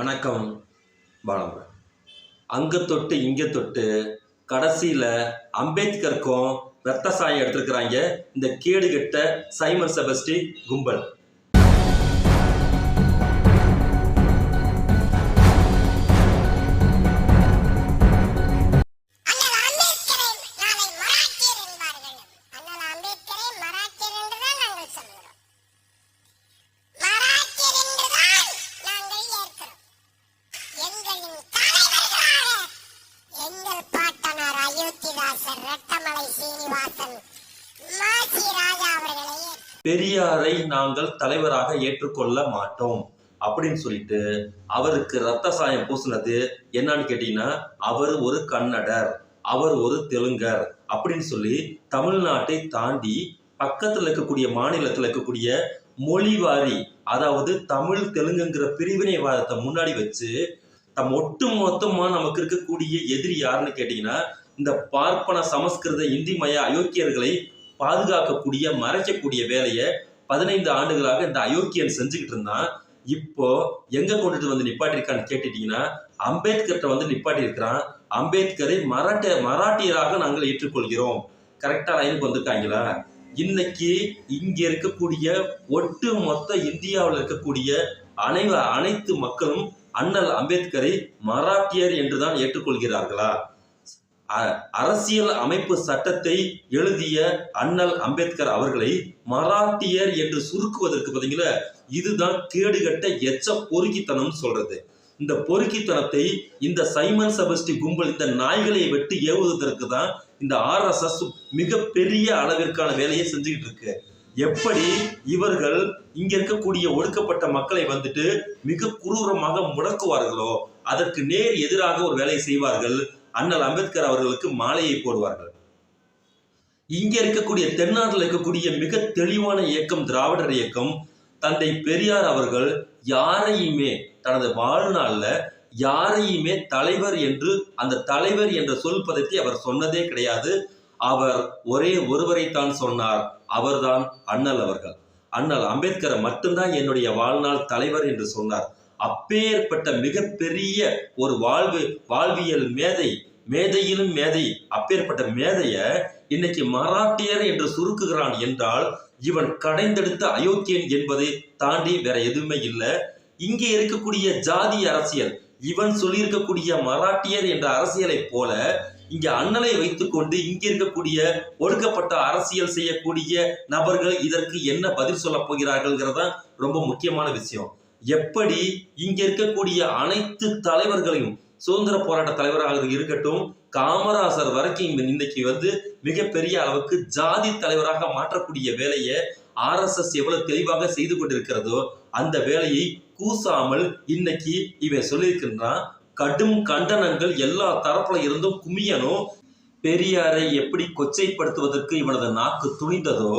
வணக்கம் பாலமுருகன். அங்கே தொட்டு இங்கே தொட்டு கடைசியில் அம்பேத்கருக்கும் ரத்த சாயம் எடுத்திருக்கிறாங்க இந்த கேடுகெட்ட சைமன் செபஸ்டி கும்பல். பெரியாரை நாங்கள் தலைவராக ஏற்றுக்கொள்ள மாட்டோம் அப்படின்னு சொல்லிட்டு அவருக்கு ரத்த சாயம் பூசினது என்னன்னு கேட்டீங்கன்னா அவர் ஒரு கன்னடர் அவர் ஒரு தெலுங்கர் அப்படின்னு சொல்லி தமிழ்நாட்டை தாண்டி பக்கத்தில் இருக்கக்கூடிய மாநிலத்தில் இருக்கக்கூடிய மொழிவாரி அதாவது தமிழ் தெலுங்குங்கிற பிரிவினைவாதத்தை முன்னாடி வச்சு தம் ஒட்டு மொத்தமா நமக்கு இருக்கக்கூடிய எதிரி யாருன்னு கேட்டீங்கன்னா இந்த பார்ப்பன சமஸ்கிருத இந்திமய அயோக்கியர்களை பாதுகாக்கக்கூடிய மறைக்கக்கூடிய வேலையை பதினைந்து ஆண்டுகளாக இந்த அயோக்கியன் செஞ்சுக்கிட்டு இருந்தான். இப்போ எங்க கொண்டுட்டு வந்து நிப்பாட்டிருக்கான்னு கேட்டுட்டீங்கன்னா அம்பேத்கர்ட்ட வந்து நிப்பாட்டி இருக்கிறான் அம்பேத்கரை மராட்ட மராட்டியராக நாங்கள் ஏற்றுக்கொள்கிறோம். கரெக்டா லைனுக்கு வந்திருக்காங்களா? இன்னைக்கு இங்க இருக்கக்கூடிய ஒட்டு மொத்த இந்தியாவில் இருக்கக்கூடிய அனைவ அனைத்து மக்களும் அண்ணல் அம்பேத்கரை மராட்டியர் என்றுதான் ஏற்றுக்கொள்கிறார்களா? அரசியல் அமைப்பு சட்டத்தை எழுதிய அண்ணல் அம்பேத்கர் அவர்களை மராட்டியர் என்று சுருக்குவதற்கு பார்த்தீங்களா இதுதான் கேடுகட்ட எச்ச பொறுக்கித்தனம் சொல்றது. இந்த பொறுக்கித்தனத்தை இந்த சைமன் செபஸ்டி கும்பல் இந்த நாய்களை வெட்டு ஏவுவதற்கு தான் இந்த ஆர்எஸ்எஸ் மிகப்பெரிய அளவிற்கான வேலையை செஞ்சுக்கிட்டு இருக்கு. எப்படி இவர்கள் இங்க இருக்கக்கூடிய ஒடுக்கப்பட்ட மக்களை வந்துட்டு மிக குரூரமாக முடக்குவார்களோ அதற்கு நேர் எதிராக ஒரு வேலையை செய்வார்கள். அண்ணல் அம்பேத்கர் அவர்களுக்கு மாலையை போடுவார்கள். இங்க இருக்கக்கூடிய தென்னாட்டில் இருக்கக்கூடிய மிக தெளிவான இயக்கம் திராவிடர் இயக்கம் தந்தை பெரியார் அவர்கள் யாரையுமே தனது வாழ்நாளில் யாரையுமே தலைவர் என்று அந்த தலைவர் என்ற சொல் பதத்தை அவர் சொன்னதே கிடையாது. அவர் ஒரே ஒருவரைத்தான் சொன்னார். அவர்தான் அண்ணல் அவர்கள். அண்ணல் அம்பேத்கரை மட்டும்தான் என்னுடைய வாழ்நாள் தலைவர் என்று சொன்னார். அப்பேற்பட்ட மிகப்பெரிய ஒரு வாழ்வு வாழ்வியல் மேதை மேதையிலும் மேதை அப்பேற்பட்ட மேதைய இன்னைக்கு மராட்டியர் என்று சுருக்குகிறான் என்றால் இவன் கடைந்தெடுத்த அயோக்கியன் என்பதை தாண்டி வேற எதுவுமே இல்லை. இங்கே இருக்கக்கூடிய ஜாதி அரசியல் இவன் சொல்லியிருக்கக்கூடிய மராட்டியர் என்ற அரசியலைப் போல இங்க அண்ணலை வைத்துக்கொண்டு இங்க இருக்கக்கூடிய ஒடுக்கப்பட்ட அரசியல் செய்யக்கூடிய நபர்கள் இதற்கு என்ன பதில் சொல்ல போகிறார்கள்ங்கிறதா ரொம்ப முக்கியமான விஷயம். எப்படி இங்க இருக்கக்கூடிய அனைத்து தலைவர்களையும் சுதந்திர போராட்ட தலைவராக இருக்கட்டும் காமராசர் வரைக்கும் இந்த இன்னைக்கு வந்து மிகப்பெரிய அளவுக்கு ஜாதி தலைவராக மாற்றக்கூடிய வேலையை ஆர்எஸ்எஸ் எவ்வளவு தெளிவாக செய்து கொண்டிருக்கிறதோ அந்த வேலையை கூசாமல் இன்னைக்கு இவன் சொல்லியிருக்கின்றான் கடும் கண்டனங்கள் எல்லா தரப்புல இருந்தும் குமியனும் பெரியாரை எப்படி கொச்சைப்படுத்துவதற்கு இவனது நாக்கு துணிந்ததோ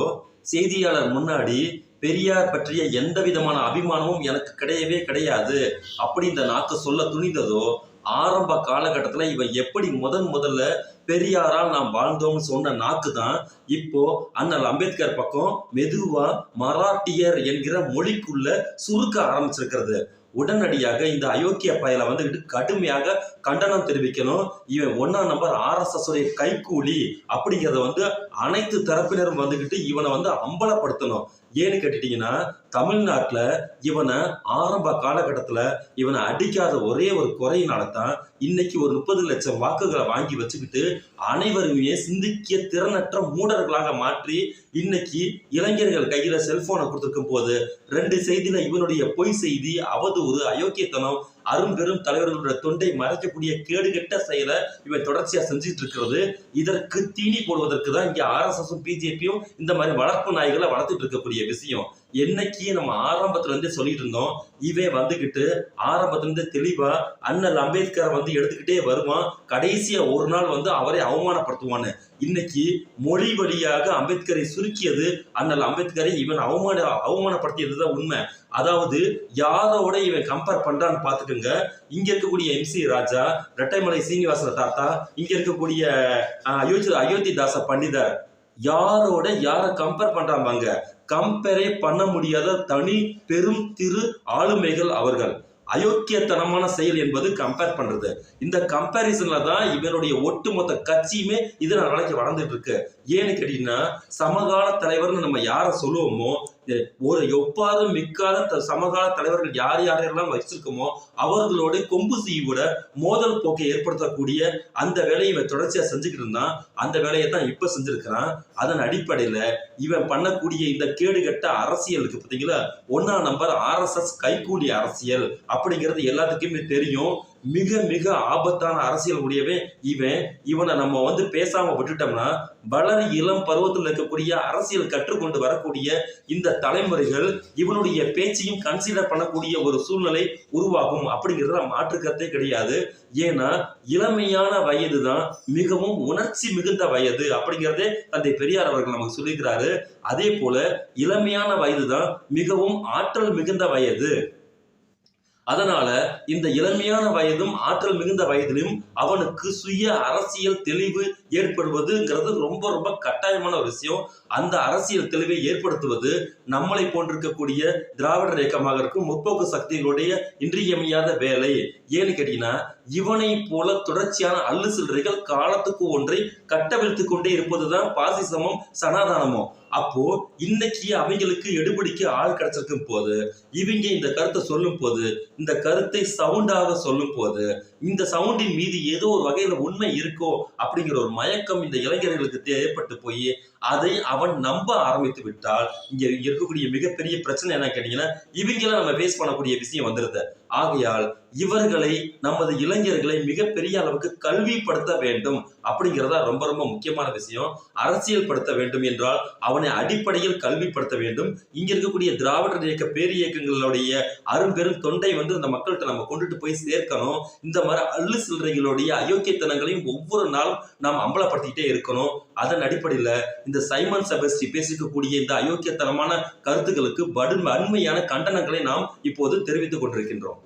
செய்தியாளர் முன்னாடி பெரியார் பற்றிய எந்த விதமான அபிமானமும் எனக்கு கிடையவே கிடையாது அப்படி இந்த நாக்கு சொல்ல துணிந்ததோ ஆரம்ப காலகட்டத்தில் இவன் எப்படி முதன் முதல்ல பெரியாரால் நாம் வாழ்ந்தோம்னு சொன்ன நாக்கு தான் இப்போ அண்ணல் அம்பேத்கர் பக்கம் மெதுவா மராட்டியர் என்கிற மொழிக்குள்ள சுருக்க ஆரம்பிச்சிருக்கிறது. உடனடியாக இந்த அயோக்கிய பயலை வந்துக்கிட்டு கடுமையாக கண்டனம் தெரிவிக்கணும். இவன் ஒன்னாம் நம்பர் ஆர்எஸ்எஸ் உடைய கைக்கூலி அப்படிங்கிறத வந்து அனைத்து தரப்பினரும் வந்துக்கிட்டு இவனை வந்து அம்பலப்படுத்தணும். ஏன்னு கேட்டுட்டீங்கன்னா தமிழ்நாட்டில் இவனை ஆரம்ப காலகட்டத்தில் இவனை அடிக்காத ஒரே ஒரு குறையினால தான் இன்னைக்கு ஒரு முப்பது லட்சம் வாக்குகளை வாங்கி வச்சுக்கிட்டு அனைவருமே சிந்திக்க திறனற்ற மூடர்களாக மாற்றி இன்னைக்கு இளைஞர்கள் கையில செல்போனை கொடுத்துருக்கும் போது ரெண்டு செய்தியில இவனுடைய பொய் செய்தி அவதூறு அயோக்கியத்தனம் அரும்பெரும் தலைவர்களுடைய தொண்டை மறைக்கக்கூடிய கேடுகெட்ட செயலை இவன் தொடர்ச்சியா செஞ்சுட்டு இருக்கிறது இதற்கு தீனி போடுவதற்கு தான் இங்க ஆர்எஸ்எஸும் பிஜேபியும் இந்த மாதிரி வளர்ப்பு நாய்களை வளர்த்துட்டு இருக்கக்கூடிய விஷயம். என்னைக்கு நம்ம ஆரம்பத்துல இருந்தே சொல்லிட்டு இருந்தோம் இவன் வந்துகிட்டு ஆரம்பத்துல இருந்து தெளிவா அண்ணல் அம்பேத்கரை வந்து எடுத்துக்கிட்டே வருவான் கடைசியா ஒரு நாள் வந்து அவரை அவமானப்படுத்துவான்னு. இன்னைக்கு மொழி வழியாக அம்பேத்கரை சுருக்கியது அண்ணல் அம்பேத்கரை இவன் அவமான அவமானப்படுத்தியது தான் உண்மை. அதாவது யாரோட இவன் கம்பேர் பண்றான்னு பாத்துக்கோங்க இங்க இருக்கக்கூடிய எம்சி ராஜா ரெட்டைமலை சீனிவாசன தாத்தா இங்க இருக்கக்கூடிய அயோத்தி அயோத்தி தாச பண்டிதர் யாரோட யாரை கம்பேர் பண்றாங்க கம்பேரே பண்ண முடியாத தனி பெரும் திரு ஆளுமைகள் அவர்கள். அயோக்கியத்தனமான செயல் என்பது கம்பேர் பண்றது. இந்த கம்பேரிசன்ல தான் இவருடைய ஒட்டுமொத்த கட்சியுமே இது நாளைக்கு வளர்ந்துட்டு இருக்கு. ஏன்னு கேட்டீங்கன்னா சமகால தலைவர்னு நம்ம யாரை சொல்லுவோமோ ஒரு எப்பாத மிக்காத த- சமகால தலைவர்கள் யார் யாரெல்லாம் வச்சிருக்கோமோ அவர்களோட கொம்பு சீவோட மோதல் போக்கை ஏற்படுத்தக்கூடிய அந்த வேலையை இவன் தொடர்ச்சியா செஞ்சுக்கிட்டு இருந்தான். அந்த வேலையை தான் இப்ப செஞ்சிருக்கிறான். அதன் அடிப்படையில இவன் பண்ணக்கூடிய இந்த கேடுகட்ட அரசியலுக்கு பார்த்தீங்களா ஒன்னா நம்பர் ஆர்எஸ்எஸ் கைகூலி அரசியல் அப்படிங்கிறது எல்லாத்துக்குமே தெரியும். மிக மிக ஆபத்தான அரசியல் உடையவன் இவன். இவனை நம்ம வந்து பேசாம விட்டுட்டோம்னா வளர் இளம் பருவத்தில் இருக்கக்கூடிய அரசியல் கற்றுக்கொண்டு வரக்கூடிய இந்த தலைமுறைகள் இவனுடைய பேச்சையும் கன்சிடர் பண்ணக்கூடிய ஒரு சூழ்நிலை உருவாகும் அப்படிங்கிறத மாற்றுக்கத்தே கிடையாது. ஏன்னா இளமையான வயது தான் மிகவும் உணர்ச்சி மிகுந்த வயது அப்படிங்கிறதே தந்தை பெரியார் அவர்கள் நமக்கு சொல்லியிருக்கிறாரு. அதே போல இளமையான வயது தான் மிகவும் ஆற்றல் மிகுந்த வயது. அதனால இந்த இளமையான வயதும் ஆற்றல் மிகுந்த வயதிலும் அவனுக்கு சுய அரசியல் தெளிவு ஏற்படுவதுங்கிறது ரொம்ப ரொம்ப கட்டாயமான ஒரு விஷயம். அந்த அரசியல் தெளிவை ஏற்படுத்துவது நம்மளை போன்றிருக்கக்கூடிய திராவிட இயக்கமாக இருக்கும் முற்போக்கு சக்திகளுடைய இன்றியமையாத வேலை. ஏன்னு கேட்டீங்கன்னா இவனை போல தொடர்ச்சியான அல்லு சில்லறைகள் காலத்துக்கு ஒன்றை கட்டவிழ்த்து கொண்டே இருப்பதுதான் பாசிசமும் சனாதானமும். அப்போ இன்னைக்கு அவங்களுக்கு எடுபடிக்கு ஆள் கிடைச்சிருக்கும் போது இவங்க இந்த கருத்தை சொல்லும் போது இந்த கருத்தை சவுண்டாக சொல்லும் போது இந்த சவுண்டின் மீது ஏதோ ஒரு வகையில உண்மை இருக்கோ அப்படிங்கிற ஒரு மயக்கம் இந்த இளைஞர்களுக்கு ஏற்பட்டு போய் அதை அவன் நம்ப ஆரம்பித்து விட்டால் இங்க இருக்கக்கூடிய மிகப்பெரிய பிரச்சனை என்ன கேட்டீங்கன்னா இவங்கெல்லாம் நம்ம ஃபேஸ் பண்ணக்கூடிய விஷயம் வந்துருது ஆகையால் இவர்களை நமது இளைஞர்களை மிகப்பெரிய அளவுக்கு கல்விப்படுத்த வேண்டும் அப்படிங்கிறதா ரொம்ப ரொம்ப முக்கியமான விஷயம். அரசியல் படுத்த வேண்டும் என்றால் அவனை அடிப்படையில் கல்விப்படுத்த வேண்டும். இங்க இருக்கக்கூடிய திராவிடர் இயக்க பேரியக்கங்களுடைய அரும்பெரும் தொண்டை வந்து இந்த மக்கள்கிட்ட நம்ம கொண்டுட்டு போய் சேர்க்கணும். இந்த மாதிரி அள்ளு சில்லறைகளுடைய அயோக்கியத்தனங்களையும் ஒவ்வொரு நாளும் நாம் அம்பலப்படுத்திக்கிட்டே இருக்கணும். அதன் அடிப்படையில் இந்த சைமன் செபஸ்டி பேசிக்கக்கூடிய இந்த அயோக்கியத்தனமான கருத்துக்களுக்கு வடு அண்மையான கண்டனங்களை நாம் இப்போது தெரிவித்துக் கொண்டிருக்கின்றோம்.